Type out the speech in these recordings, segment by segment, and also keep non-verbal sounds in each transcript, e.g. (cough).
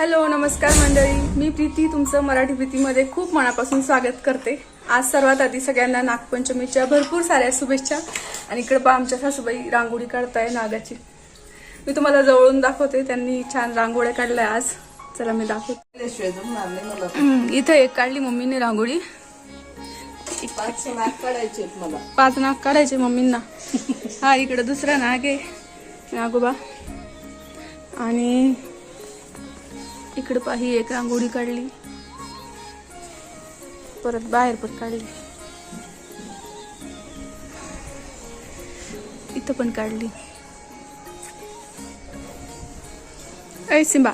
Hello नमस्कार मंडळी. मी प्रीती तुमचं मराठी प्रीतीमध्ये खूप मनापासून स्वागत करते. आज सर्वात आधी सगळ्यांना नागपंचमीच्या भरपूर साऱ्या शुभेच्छा. आणि इकडे पहा आमच्या सासूबाई रांगोळी काढताय नागाची. मी तुम्हाला जवळून दाखवते त्यांनी छान रांगोळ्या काढल्या आज. चला मी दाखवते. इथं एक काढली मम्मीने रांगोळी. पाच नाक काढायचे मला. पाच नाग काढायचे मम्मींना. हा इकडं दुसरा नाग आहे. नागोबा. आणि इकडं पाही एक रांगोळी काढली. परत बाहेर पण काढली. इथं पण काढली. ऐ सिंबा.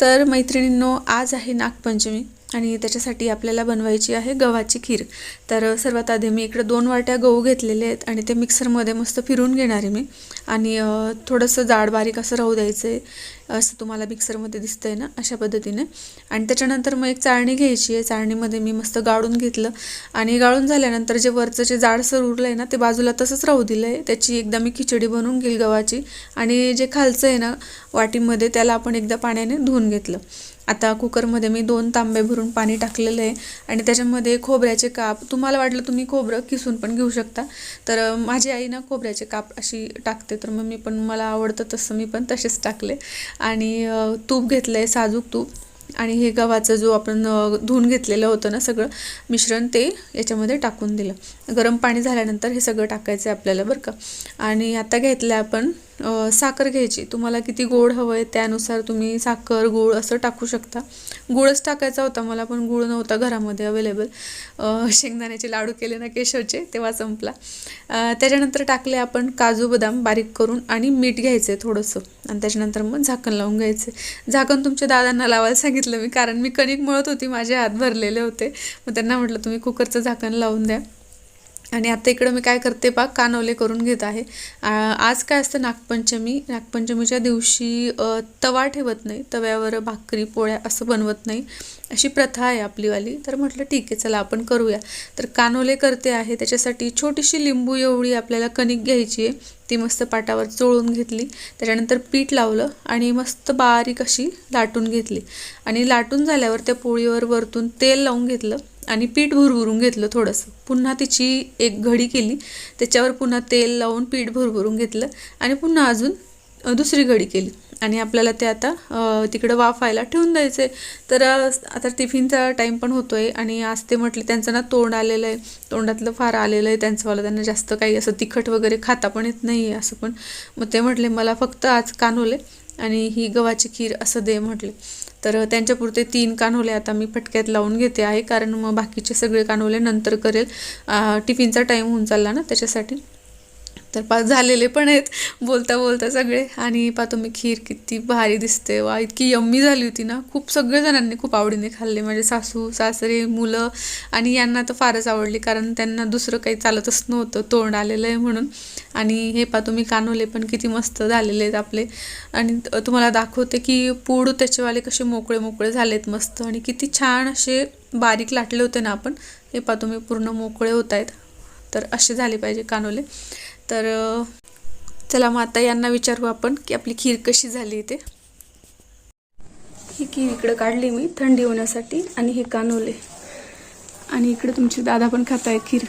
तर मैत्रिणींनो आज आहे नागपंचमी. आणि त्याच्यासाठी आपल्याला बनवायची आहे गव्हाची खीर. तर सर्वात आधी मी इकडे दोन वाट्या गहू घेतलेले आहेत आणि ते मिक्सरमध्ये मस्त फिरून घेणार आहे मी. आणि थोडंसं जाड बारीक असं राहू द्यायचं आहे असं तुम्हाला मिक्सरमध्ये दिसतं आहे ना अशा पद्धतीने. आणि त्याच्यानंतर मग एक चाळणी घ्यायची आहे. चाळणीमध्ये मी मस्त गाळून घेतलं. आणि गाळून झाल्यानंतर जे वरचं जे जाडसर उरलं आहे ना ते बाजूला तसंच राहू दिलं आहे त्याची एकदा मी खिचडी बनवून घेईल गव्हाची. आणि जे खालचं आहे ना वाटीमध्ये त्याला आपण एकदा पाण्याने धुवून घेतलं. आता कुकरमध्ये मी दोन तांबे भरून पाणी टाकलेलं आहे आणि त्याच्यामध्ये खोबऱ्याचे काप तुम्हाला वाटलं तुम्ही खोबरं किसून पण घेऊ शकता तर माझी आई ना खोबऱ्याचे काप अशी टाकते तर मग मी पण मला आवडतं तसं मी पण तसेच टाकले. आणि तूप घेतलं आहे साजूक तूप आणि हे गव्हाचं जो आपण धुवून घेतलेलं होतं ना सगळं मिश्रण ते याच्यामध्ये टाकून दिलं. गरम पाणी झाल्यानंतर हे सगळं टाकायचं आहे आपल्याला बरं का. आणि आता घेतलं आपण साखर घ्यायची. तुम्हाला किती गोड हवं आहे त्यानुसार तुम्ही साखर गूळ असं टाकू शकता. गुळच टाकायचा होता मला पण गूळ नव्हता घरामध्ये अवेलेबल शेंगदाण्याचे लाडू केले ना केशवचे तेव्हा संपला. त्याच्यानंतर टाकले आपण काजू बदाम बारीक करून आणि मीठ घ्यायचं आहे थोडंसं. आणि त्याच्यानंतर मग झाकण लावून घ्यायचं झाकण तुमच्या दादांना लावायला सांगितलं मी कारण मी कणिक मळत होती माझे हात भरलेले होते. मग त्यांना म्हटलं तुम्ही कुकरचं झाकण लावून द्या. आणि आता इकडं मी काय करते पा कानवले करून घेत आहे. आज काय असतं नागपंचमी. नागपंचमीच्या दिवशी तवा ठेवत नाही. तव्यावर भाकरी पोळ्या असं बनवत नाही. अशी प्रथा आहे आपलीवाली. तर म्हटलं ठीक आहे चला आपण करूया. तर कानोले करते आहे. त्याच्यासाठी छोटीशी लिंबू एवढी आपल्याला कणिक घ्यायची आहे. ती मस्त पाटावर चोळून घेतली. त्याच्यानंतर पीठ लावलं आणि मस्त बारीक अशी लाटून घेतली. आणि लाटून झाल्यावर त्या पोळीवर वरतून तेल लावून घेतलं. आणि पीठ भरभरून घेतलं थोडंसं. पुन्हा तिची एक घडी केली. त्याच्यावर पुन्हा तेल लावून पीठ भरभरून घेतलं आणि पुन्हा अजून दुसरी घडी केली. आणि आपल्याला ते आता तिकडं वाफायला ठेवून आहे तर आता टिफिनचा टाईम पण होतो आहे आणि आज ते म्हटले त्यांचं ना तोंड आलेलं आहे तोंडातलं फार आलेलं आहे त्यांचंवालं त्यांना जास्त काही असं तिखट वगैरे खाता पण येत नाही आहे असं पण. मग ते म्हटले मला फक्त आज कानोले आणि ही गव्हाची खीर असं दे म्हटले. तर त्यांच्यापुरते तीन कानोले आता मी फटक्यात लावून घेते आहे कारण मग बाकीचे सगळे कानोले नंतर करेल. टिफिनचा टाईम होऊन चालला ना त्याच्यासाठी. तर पा झालेले पण आहेत. बोलता बोलता सगळे. आणि पा तुम्ही खीर किती भारी दिसते. वा इतकी यम्मी झाली होती ना. खूप सगळेजणांनी खूप आवडीने खाल्ले. माझे सासू सासरे मुलं. आणि यांना तर फारच आवडली. कारण त्यांना दुसरं काही चालतच नव्हतं. तोंड आलेलं आहे म्हणून. आणि हे पा तुम्ही कानोले पण किती मस्त झालेले आहेत आपले. आणि तुम्हाला दाखवते की पूड त्याचेवाले कसे मोकळे मोकळे झालेत मस्त. आणि किती छान असे बारीक लाटले होते ना आपण. हे पा तुम्ही पूर्ण मोकळे होत आहेत तर असे झाले पाहिजे कानोले. तर चला मग आता यांना विचारू आपण की आपली खीर कशी झाली ते ही खीर इकडे काढली मी थंडी होण्यासाठी आणि हे कानवले आणि इकडे तुमचे दादा पण खात आहे खीर.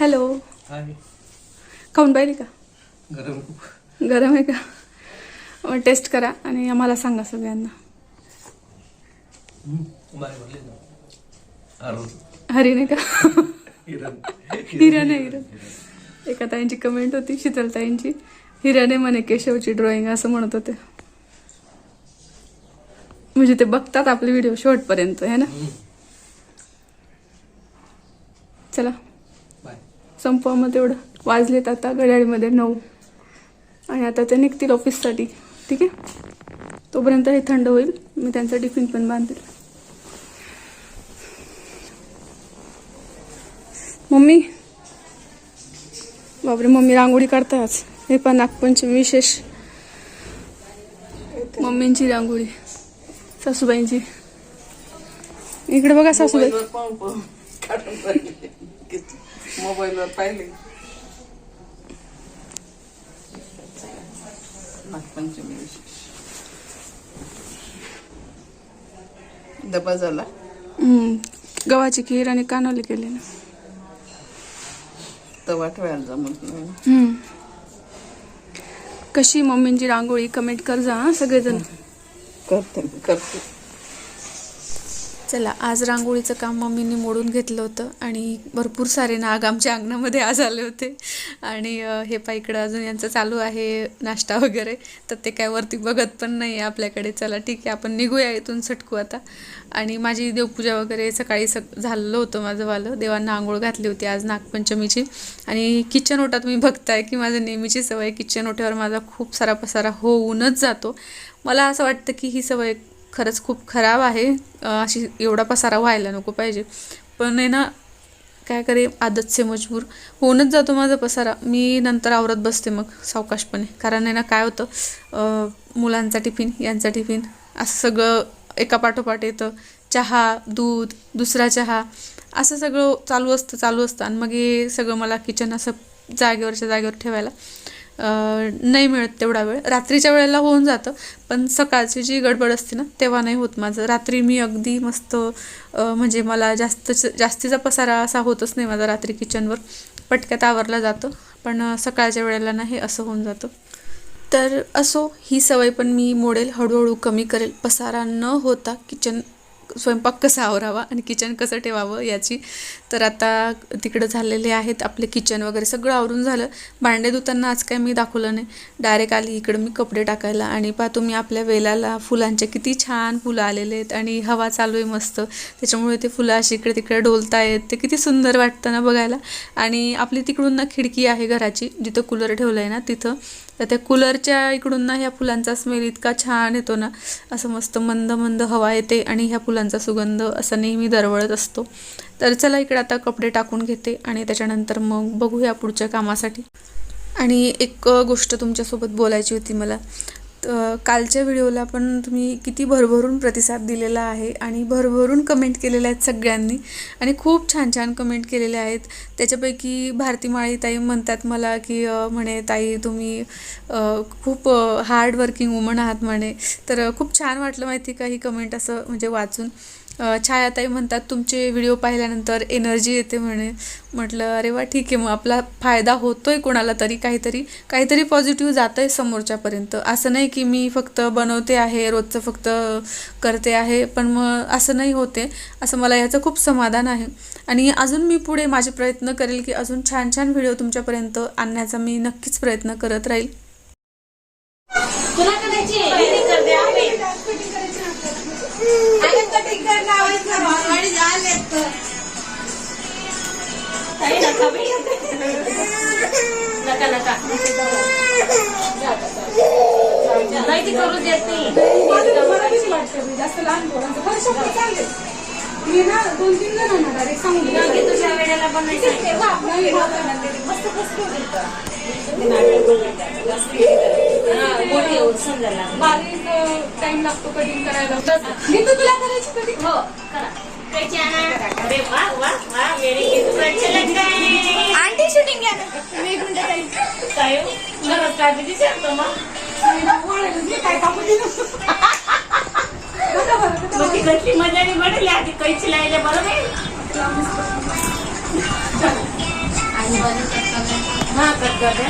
हॅलो. खाऊन पाहिली का? गरम आहे का? मग टेस्ट करा आणि आम्हाला सांगा सगळ्यांना. बाय बोलले ना. अरुण. हरी नाही का? हिरण. हिरण आहे हिरण. एका ताईंची कमेंट होती शीतल ताईंची हिरण आहे म्हणे केशवची ड्रॉइंग असं म्हणत होते. म्हणजे ते बघतात आपले व्हिडिओ शेवटपर्यंत है ना? चला. संपवा मग तेवढं. वाजलेत आता घड्याळीमध्ये नऊ. आणि आता ते निघतील ऑफिससाठी ठीक आहे? तोपर्यंत हे थंड होईल. मी त्यांचा टिफिन पण बांधेल मम्मी? बापरे मम्मी रांगोळी आज हे पण नागपंचमी विशेष. मम्मींची रांगोळी सासूबाईंची. इकडे बघा सासूबाई. मोबाईलवर पाहिले. नागपंचमी विशेष. डबा झाला. गव्हाची खीर आणि कानोली केली ना. तवा ठेवायला जमत नाही. हम्म. कशी मम्मींची रांगोळी? कमेंट कर जा हं, सगळेजण. करते मी, करते. चला आज रांगोळीचं काम मम्मींनी मोडून घेतलं होतं आणि भरपूर सारे नाग आमच्या अंगणामध्ये आज आले होते. आणि हे पा इकडं अजून यांचं चालू आहे नाश्ता वगैरे. तर ते काय वरती बघत पण नाही आहे आपल्याकडे. चला ठीक आहे आपण निघूया इथून सटकू आता. आणि माझी देवपूजा वगैरे सकाळी सक झालेलं होतं माझं वालं. देवांना आंघोळ घातली होती आज नागपंचमीची. आणि किचन ओटात मी बघताय की माझं नेहमीची सवय किचन ओट्यावर माझा खूप सारा पसारा होऊनच जातो. मला असं वाटतं की ही सवय खरंच खूप खराब आहे. अशी एवढा पसारा व्हायला नको पाहिजे. पण आहे ना काय करे आदत से मजबूर होऊनच जातो माझा पसारा. मी नंतर आवरत बसते मग सावकाशपणे. कारण आहे ना काय होतं मुलांचा टिफिन यांचा टिफिन असं सगळं एका पाठोपाठ येतं. चहा दूध दुसरा चहा असं सगळं चालू असतं चालू असतं. आणि मग हे सगळं मला किचन असं जागेवरच्या जागेवर ठेवायला नाही मिळत तेवढा वेळ. रात्रीच्या वेळेला होऊन जातं पण सकाळची जी गडबड असते ना तेव्हा नाही होत माझं. रात्री मी अगदी मस्त म्हणजे मला जास्त जास्तीचा पसारा असा होतच नाही माझा रात्री किचनवर. पटक्यात आवरला जातं पण सकाळच्या वेळेला ना हे असं होऊन जातं. तर असो ही सवय पण मी मोडेल हळूहळू कमी करेल. पसारा न होता किचन स्वयंपाक कसा आवरावा आणि किचन कसं ठेवावं याची तर आता तिकडं झालेले आहेत आपले किचन वगैरे सगळं आवरून झालं. भांडे धुताना आज काय मी दाखवलं नाही. डायरेक्ट आली इकडं मी कपडे टाकायला आणि पहा तुम्ही आपल्या वेलाला फुलांचे किती छान फुलं आलेले आहेत आणि हवा चालू आहे मस्त. त्याच्यामुळे ते फुलं अशी इकडे तिकडे डोलतायत. ते किती सुंदर वाटतं ना बघायला. आणि आपली तिकडून ना खिडकी आहे घराची जिथं कूलर ठेवलं आहे ना तिथं. तर त्या कूलरच्या इकडून ना ह्या फुलांचा स्मेल इतका छान येतो ना असं मस्त मंद मंद हवा येते आणि ह्या फुलांचा सुगंध असा नेहमी दरवळत असतो. तर चला इकडे आता कपडे टाकून घेते आणि त्याच्यानंतर मग बघूया पुढच्या कामासाठी. आणि एक गोष्ट तुमच्यासोबत बोलायची होती मला. कालच्या व्हिडिओला पण तुम्ही किती भरभरून प्रतिसाद दिलेला आहे आणि भरभरून कमेंट केलेल्या आहेत सगळ्यांनी. आणि खूप छान छान कमेंट केलेले आहेत. त्याच्यापैकी भारती माळी ताई म्हणतात मला की म्हणे ताई तुम्ही खूप हार्ड वर्किंग वुमन आहात म्हणे. तर खूप छान वाटलं माहिती का ही कमेंट असं म्हणजे वाचून. छायाताई म्हणतात तुमचे व्हिडिओ पाहिल्यानंतर एनर्जी येते म्हणे. म्हटलं अरे वा ठीक आहे मग आपला फायदा होतोय कोणाला तरी काहीतरी काहीतरी पॉझिटिव्ह जातं आहे समोरच्यापर्यंत. असं नाही की मी फक्त बनवते आहे रोजचं फक्त करते आहे पण मग असं नाही होते. असं मला याचं खूप समाधान आहे. आणि अजून मी पुढे माझे प्रयत्न करेल की अजून छान छान व्हिडिओ तुमच्यापर्यंत आणण्याचा मी नक्कीच प्रयत्न करत राहील. तुला करायची कटिंग कर दे आपे अरे कटिंग कर लावायचं ऑलरेडी झाले ताई नका बाई. नका नका नाही ती करू देत नाही नक्की तुझ्या वेळेला बनायचं हा, मोठी होत समजायला बारीक टाइम लागतो कटिंग करायला. हो करा. कैची आणा. अरे वा वा वा मेरी किस्मत चलत गई. आंटी शूटिंग घ्या मी एक मिनिट तरी. काय हो? घरात काय बी दिसत मग मग ती घरची मजाने बनवली आधी कैची लायले बरं नाही हा कट कर द्या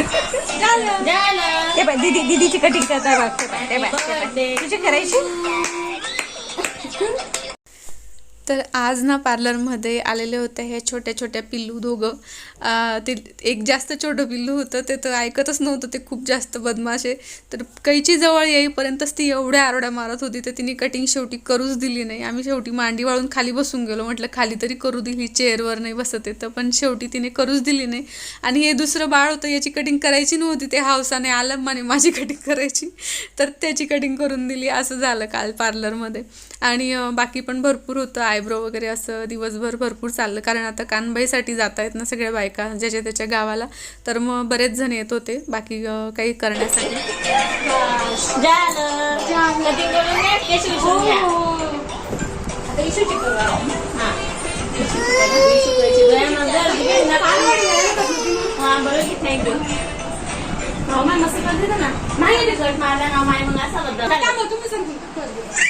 (laughs) (laughs) झालं. ते बाय दीदी दीदीची कटिंग करताय बघ. ते बाय, ते birthday. तुझी करायची? (laughs) तर आज ना पार्लरमध्ये आलेले होते हे छोट्या छोट्या पिल्लू दोघं. ते एक जास्त छोटं पिल्लू होतं ते तर ऐकतच नव्हतं ते खूप जास्त बदमाश आहे. तर कैची जवळ येईपर्यंतच ती एवढ्या आरड्या मारत होती तर तिने कटिंग शेवटी करूच दिली नाही. आम्ही शेवटी मांडी वाळून खाली बसून गेलो. म्हटलं खाली तरी करू दिली चेअरवर नाही बसत येतं पण शेवटी तिने करूच दिली नाही. आणि हे दुसरं बाळ होतं याची कटिंग करायची नव्हती. ते हावसाने आलं माने माझी कटिंग करायची. तर त्याची कटिंग करून दिली. असं झालं काल पार्लरमध्ये. आणि बाकी पण भरपूर होतं. आयब्रो वगैरे असं दिवसभर भरपूर चाललं. कारण आता कानबाईसाठी जात आहेत ना सगळ्या बायका ज्याच्या त्याच्या गावाला. तर मग बरेच जण येत होते बाकी काही करण्यासाठी. ना-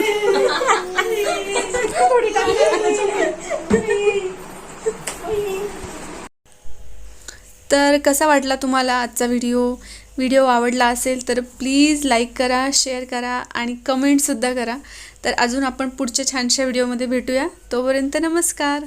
तर कसा वाटला तुम्हाला आजचा व्हिडिओ व्हिडिओ आवडला असेल तर प्लीज लाईक करा शेअर करा आणि कमेंटसुद्धा करा. तर अजून आपण पुढच्या छानशा व्हिडिओमध्ये भेटूया. तोपर्यंत नमस्कार.